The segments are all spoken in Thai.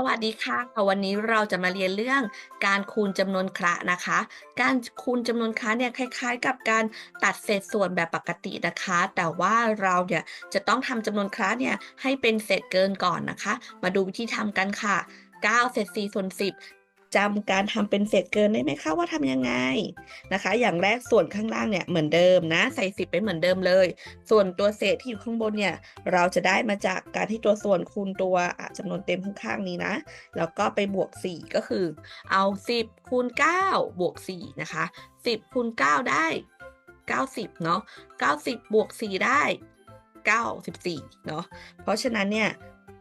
สวัสดีค่ะ วันนี้เราจะมาเรียนเรื่องการคูณจำนวนคระนะคะ การคูณจำนวนคระเนี่ยคล้าย ๆ กับการตัดเศษส่วนแบบปกตินะคะ แต่ว่าเราเนี่ยจะต้องทำจำนวนคระเนี่ยให้เป็นเศษเกินก่อนนะคะ มาดูวิธีทำกันค่ะ9เศษ4ส่วน10 จำการทำเป็นเศษเกินได้ไหมคะว่าทำยังไงนะคะ อย่างแรกส่วนข้างล่างเนี่ยเหมือนเดิมนะ ใส่สิบไปเหมือนเดิมเลย ส่วนตัวเศษที่อยู่ข้างบนเนี่ยเราจะได้มาจากการที่ตัวส่วนคูณตัวจำนวนเต็มข้างๆนี้นะ แล้วก็ไปบวก 4 ก็คือ เอา 10คูณ9บวก4นะคะ 10คูณ9ได้ 90เนาะ90 บวก 4 ได้ 94เนาะเพราะฉะนั้นเนี่ย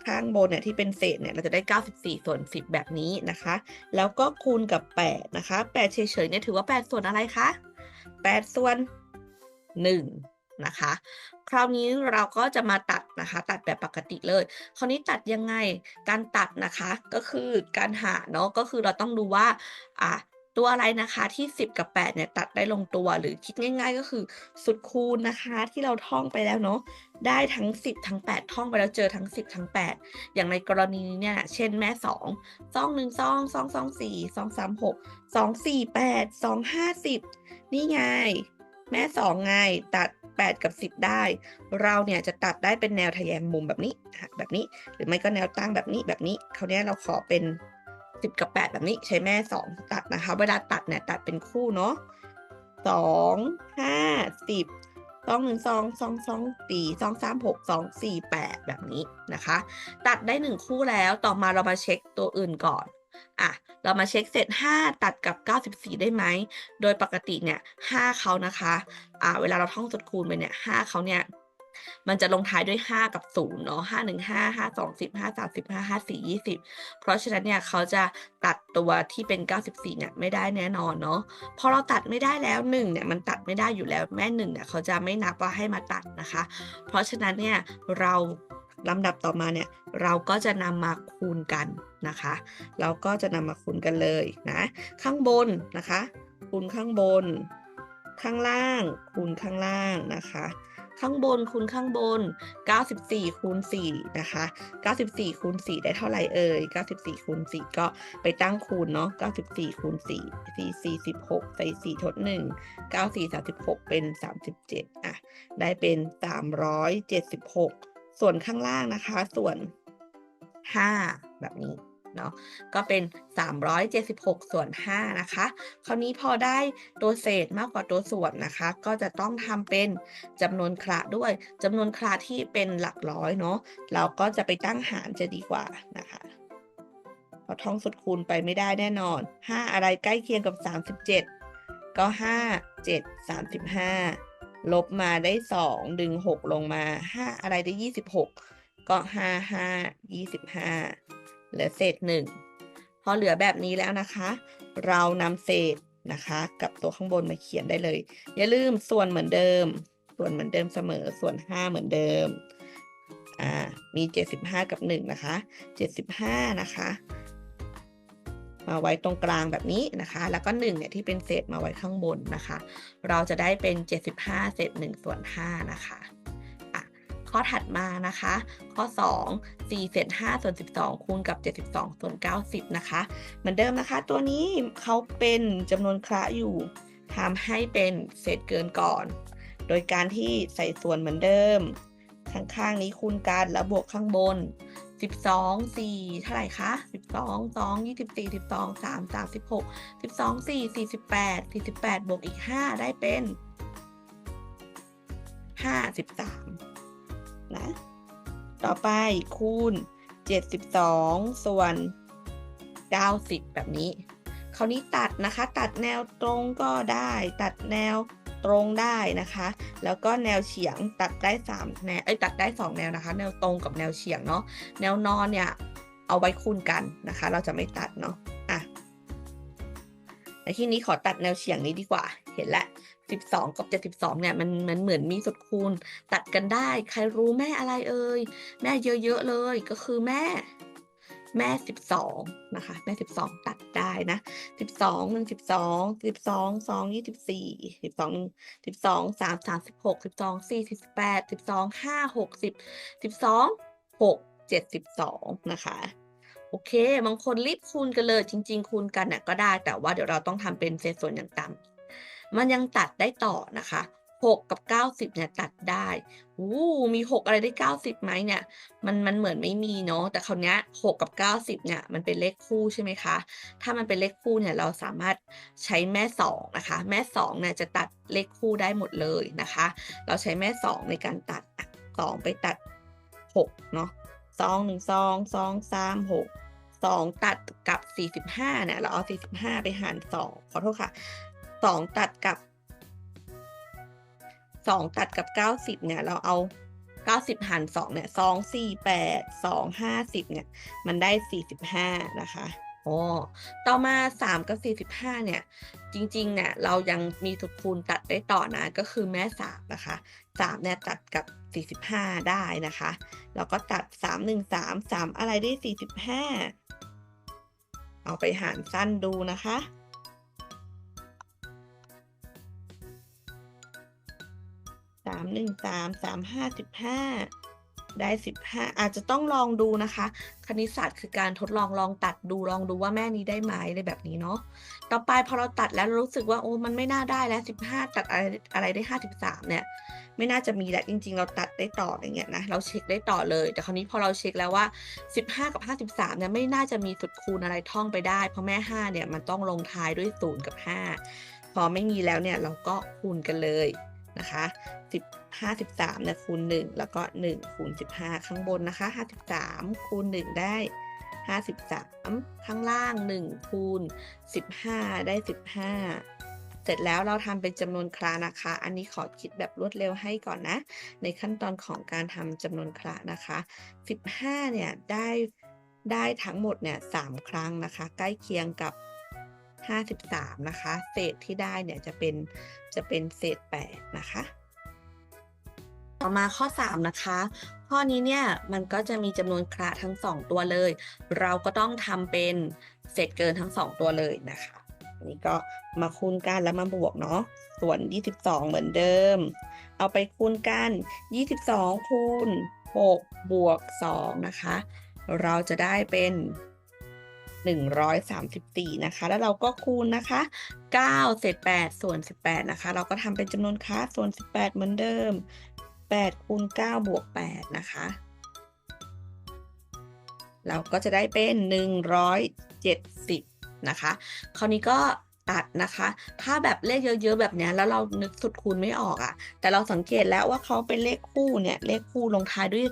ข้างบนเนี่ยที่เป็นเศษเนี่ยเราจะได้ 94 ส่วน 10 แบบนี้นะคะ แล้วก็คูณกับ 8 นะคะ 8 เฉยๆเนี่ยถือว่า 8 ส่วนอะไรคะ 8 ส่วน 1 นะคะ คราวนี้เราก็จะมาตัดนะคะ ตัดแบบปกติเลย คราวนี้ตัดยังไงการตัดนะคะก็คือการหาเนาะก็คือเราต้องดูว่าอะ ตัวอะไรนะคะที่ 10 กับ 8 เนี่ยตัดได้ลงตัวหรือคิดง่าย ๆ ก็คือสุดคูณนะคะ ที่เราท่องไปแล้วเนาะได้ทั้ง 10 ทั้ง 8 ท่องไปแล้วเจอทั้ง 10 ทั้ง 8 อย่างในกรณีนี้เนี่ย เช่นแม่ 2 2 1 2 2 2 4 2 3 6 2 4 8 2 5 10นี่ไง แม่ 2 ไง ตัด 8 กับ 10 ได้ เราเนี่ยจะตัดได้เป็นแนวทะแยงมุมแบบนี้ แบบนี้ หรือไม่ก็แนวตั้งแบบนี้แบบนี้คราวนี้เราขอเป็น สิบกับแปดแบบนี้ใช้แม่สองตัดนะคะ เวลาตัดเนี่ยตัดเป็นคู่เนาะสองห้าสิบสองหนึ่งสองสองสองสี่สองสามหกสองสี่แปดแบบนี้นะคะ ตัดได้หนึ่งคู่แล้วต่อมาเรามาเช็คตัวอื่นก่อนอะเรามาเช็คเสร็จ 5 ตัดกับ 94 ได้ไหม โดยปกติเนี่ย5เขานะคะอ่าเวลาเราท่องสุดคูณไปเนี่ย5เขาเนี่ย มันจะลงท้ายด้วย 5 กับ0เนาะ5 1 5 5 2 10 5 3 5 5 4 20 เพราะฉะนั้นเนี่ยเขาจะตัดตัวที่เป็น 94เนี่ยไม่ได้แน่นอนเนาะพอเราตัดไม่ได้แล้ว1เนี่ยมันตัดไม่ได้อยู่แล้วแม่1เนี่ยเขาจะไม่นับว่าให้มาตัดนะคะ เพราะฉะนั้นเนี่ยเราลำดับต่อมาเนี่ยเราก็จะนำมาคูณกันนะคะ เราก็จะนำมาคูณกันเลยนะข้างบนนะคะ คูณข้างบน ข้างล่าง คูณข้างล่างนะคะ ข้างบนคูณข้างบน 94คูณ4นะคะ 94คูณ4ได้เท่าไหร่เอ่ย 94คูณ4ก็ไปตั้งคูณเนาะ 94คูณ4 4 46ใส่4ทด1 94 36 เป็น 37อะได้เป็น 376 ส่วนข้างล่างนะคะ ส่วน 5 แบบนี้ เนาะก็เป็น 376 ส่วน 5 นะคะ คราวนี้พอได้ตัวเศษมากกว่าตัวส่วนนะคะ ก็จะต้องทำเป็นจำนวนคละด้วยจำนวนคละที่เป็นหลักร้อยเนาะเราก็จะไปตั้งหารจะดีกว่านะคะพอท่องสุดคูณไปไม่ได้แน่นอน 5 อะไรใกล้เคียงกับ 37 ก็ 5 7 35 ลบมาได้ 2 ดึง 6 ลงมา 5 อะไรได้ 26 ก็ 5 5 25 เหลือเศษหนึ่งพอเหลือแบบนี้แล้วนะคะ เรานำเศษนะคะ กับตัวข้างบนมาเขียนได้เลย อย่าลืมส่วนเหมือนเดิม ส่วนเหมือนเดิมเสมอ ส่วน 5 เหมือนเดิมอ่ามี 75 กับ 1 นะคะ 75 นะคะมาไว้ตรงกลางแบบนี้นะคะ แล้วก็1เนี่ยที่เป็นเศษมาไว้ข้างบนนะคะ เราจะได้เป็น 75 เศษ1ส่วน5นะคะ ข้อถัดมานะคะ ข้อ 2 4เศษ5ส่วน12 คูณกับ 72 ส่วน 90 นะคะ เหมือนเดิมนะคะ ตัวนี้เขาเป็นจำนวนคระอยู่ทำให้เป็นเศษเกินก่อน โดยการที่ใส่ส่วนเหมือนเดิม ข้างๆนี้คูณกันแล้วบวกข้างบน 12 4 เท่าไหร่คะ 12 2 24 12 3 36 12 4 48 48 บวกอีก 5 ได้เป็น 53 นะ ต่อไปคูณ 72 ส่วน 90 แบบนี้ คราวนี้ตัดนะคะ ตัดแนวตรงก็ได้ ตัดแนวตรงได้นะคะ แล้วก็แนวเฉียงตัดได้3แนวเอ้ยตัดได้ 2 แนวนะคะ แนวตรงกับแนวเฉียงเนาะ แนวนอนเนี่ยเอาไว้คูณกันนะคะ เราจะไม่ตัดเนาะ อะในที่นี้ขอตัดแนวเฉียงนี้ดีกว่า เห็นแล้ว สิบสองกับเจ็ดสิบสองเนี่ยมันมันเหมือนมีสุดคูณ ตัดกันได้ ใครรู้แม่อะไรเอ่ยแม่เยอะๆเลยก็คือแม่ แม่สิบสองนะคะ แม่สิบสองตัดได้นะสิบสองหนึ่งสิบสองสิบสองสองยี่สิบสี่สิบสองสิบสองสามสามสิบหกสิบสองสี่สิบแปดสิบสองห้าหกสิบสิบสองหกเจ็ดสิบสองนะคะโอเค บางคนรีบคูณกันเลยจริง ๆ คูณกันน่ะก็ได้ แต่ว่าเดี๋ยวเราต้องทำเป็นเศษส่วนอย่างต่ำ มันยังตัดได้ต่อนะคะ6กับ90เนี่ยตัดได้โอ้มี6อะไรได้90ไหมเนี่ย มันมันเหมือนไม่มีเนาะ แต่คราวเนี้ย6กับ90เนี่ยมันเป็นเลขคู่ใช่ไหมคะ ถ้ามันเป็นเลขคู่เนี่ยเราสามารถใช้แม่2นะคะ แม่2เนี่ยจะตัดเลขคู่ได้หมดเลยนะคะ เราใช้แม่2ในการตัดอะ2ไปตัด6เนาะ2 1 2 2 3 6 2ตัดกับ 45เนี่ยเราเอา 45 ไปหาร2ขอโทษค่ะ 2 ตัดกับ 2 ตัดกับ 90 เนี่ย เราเอา 90 หาร 2 เนี่ย 2 4 8 2 50 เนี่ย มันได้ 45 นะคะโอ๋อต่อมา 3 กับ 45 เนี่ย จริงๆ เนี่ย เรายังมีสูตรคูณตัดได้ต่อนะ ก็คือแม่ 3 นะคะ 3 เนี่ย ตัดกับ 45 ได้นะคะ แล้วก็ตัด 3 1 3 3 อะไรได้ 45 เอาไปหารสั้นดูนะคะ 3 1 3 3 5 15ได้15อาจจะต้องลองดูนะคะ คณิตศาสตร์คือการทดลองลองตัดดูลองดูว่าแม่นี้ได้ไหมอะไรแบบนี้เนาะต่อไปพอเราตัดแล้วรู้สึกว่าโอ้มันไม่น่าได้แล้ว15ตัดอะไรอะไรได้53เนี่ย ไม่น่าจะมีแหล้วจริง ๆ เราตัดได้ต่ออย่างเงี้ยนะเราเช็กได้ต่อเลย แต่คราวนี้พอเราเช็กแล้วว่า15กับ53เนี่ยไม่น่าจะมีสูตรคูณอะไรท่องไปได้ เพราะแม่5เนี่ยมันต้องลงท้ายด้วย0กับ5พอไม่มีแล้วเนี่ยเราก็คูณกันเลย นะคะ10 53เนี่ยคูณ 1 แล้วก็ 1 คูณ 15 ข้างบนนะคะ 53 คูณ 1 ได้ 53 ข้างล่าง 1 คูณ 15 ได้ 15 เสร็จแล้วเราทำเป็นจำนวนคละนะคะ อันนี้ขอคิดแบบรวดเร็วให้ก่อนนะ ในขั้นตอนของการทำจำนวนคละนะคะ 15 เนี่ยได้ได้ทั้งหมดเนี่ย3ครั้งนะคะ ใกล้เคียงกับ 53 นะคะ เศษที่ได้เนี่ยจะเป็นจะเป็นเศษ 8 นะคะ ต่อมาข้อ 3 นะคะ ข้อนี้เนี่ยมันก็จะมีจำนวนคละทั้ง 2 ตัวเลย เราก็ต้องทำเป็นเศษเกินทั้ง 2 ตัวเลยนะคะนนี้ก็มาคูณกันแล้วมาบวกเนาะ ส่วน 22 เหมือนเดิม เอาไปคูณกัน 22คูณ6บวก2นะคะ เราจะได้เป็น 134 นะคะ แล้วเราก็คูณนะคะ9เศษ8ส่วน 18 นะคะ เราก็ทำเป็นจำนวนค่าส่วน 18 เหมือนเดิม 8คูณ9บวก 8 นะคะ เราก็จะได้เป็น 170 นะคะ คราวนี้ก็ ตัดนะคะ ถ้าแบบเลขเยอะๆแบบนี้แล้วเรานึกสุดคูณไม่ออกอะ แต่เราสังเกตแล้วว่าเขาเป็นเลขคู่เนี่ยเลขคู่ลงท้ายด้วย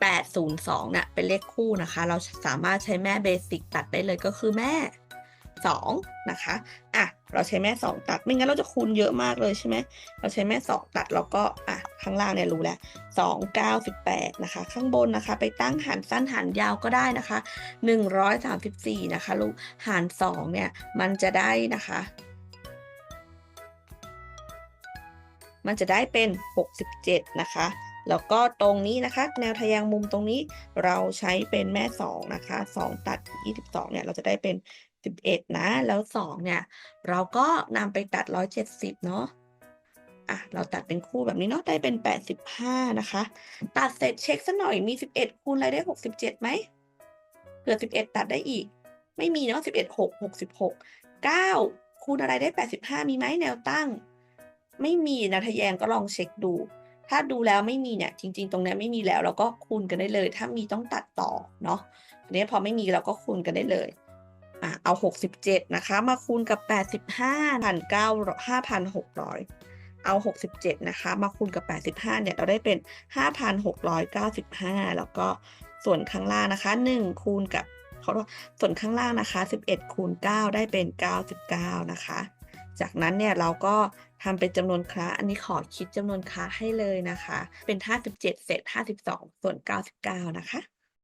4802เนี่ยเป็นเลขคู่นะคะ เราสามารถใช้แม่เบสิกตัดได้เลยก็คือแม่ 2นะคะอะเราใช้แม่ 2 ตัดไม่งั้นเราจะคูณเยอะมากเลยใช่ไหมเราใช้แม่ 2 ตัดแล้วก็อะข้างล่างเนี่ยรู้แล้ว2 9 18นะคะ ข้างบนนะคะ ไปตั้งหารสั้นหารยาวก็ได้นะคะ 134นะคะลูกหาร2เนี่ยมันจะได้นะคะมันจะได้เป็น 67 นะคะ แล้วก็ตรงนี้นะคะ แนวทะแยงมุมตรงนี้เราใช้เป็นแม่ 2 นะคะ 2 ตัด 22 เนี่ย เราจะได้เป็น 11 นะ แล้ว 2 เนี่ย เราก็นำไปตัด 170 เนาะอะ เราตัดเป็นคู่แบบนี้เนาะ ได้เป็น 85 นะคะ ตัดเสร็จเช็กสักหน่อย มี 11 คูณอะไรได้ 67ไหม?เผื่อ11 ตัดได้อีก ไม่มีเนาะ 11 6 66 9 คูณอะไรได้ 85 มีไหมแนวตั้ง?ไม่มีนวทะแยงก็ลองเช็กดู ถ้าดูแล้วไม่มีเนี่ย จริง ๆ ตรงนี้ไม่มีแล้ว เราก็คูณกันได้เลย ถ้ามีต้องตัดต่อเนาะทีนี้พอไม่มีเราก็คูณกันได้เลย อะเอา67นะคะ มาคูณกับ85 1,900 5,600เอา67นะคะ มาคูณกับ85เนี่ยเราได้เป็น5,695แล้วก็ส่วนข้างล่างนะคะ1คูณกับเขอโทษส่วนข้างล่างนะคะ 11 คูณ 9 ได้เป็น 99 นะคะ จากนั้นเนี่ยเราก็ทำเป็นจำนวนคละอันนี้ขอคิดจำนวนคละให้เลยนะคะ เป็น 57 เศษ 52 ส่วน 99 นะคะ